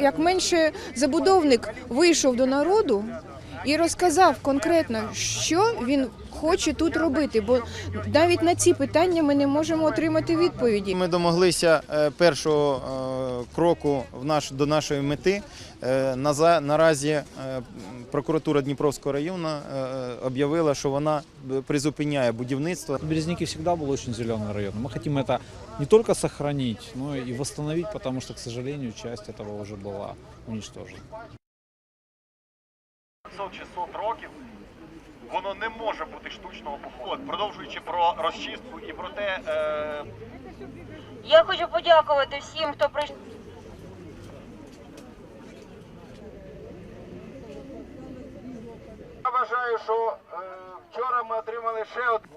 Як менше забудовник вийшов до народу і розказав конкретно, що він хоче тут робити, бо навіть на ці питання ми не можемо отримати відповіді. Ми домоглися е, першого е, кроку в наш, до нашої мети. Е, наза- Наразі е, прокуратура Дніпровського району е, об'явила, що вона е, призупиняє будівництво. Березники всегда был очень зеленый район. Мы хотим это не только сохранить, но и восстановить, потому что, к сожалению, часть этого уже была уничтожена. 500 чи 100 років воно не може бути штучного походу. Продовжуючи про розчистку і про те, е, Я хочу подякувати всім, хто прийшов. я вважаю, що е, вчора ми отримали ще один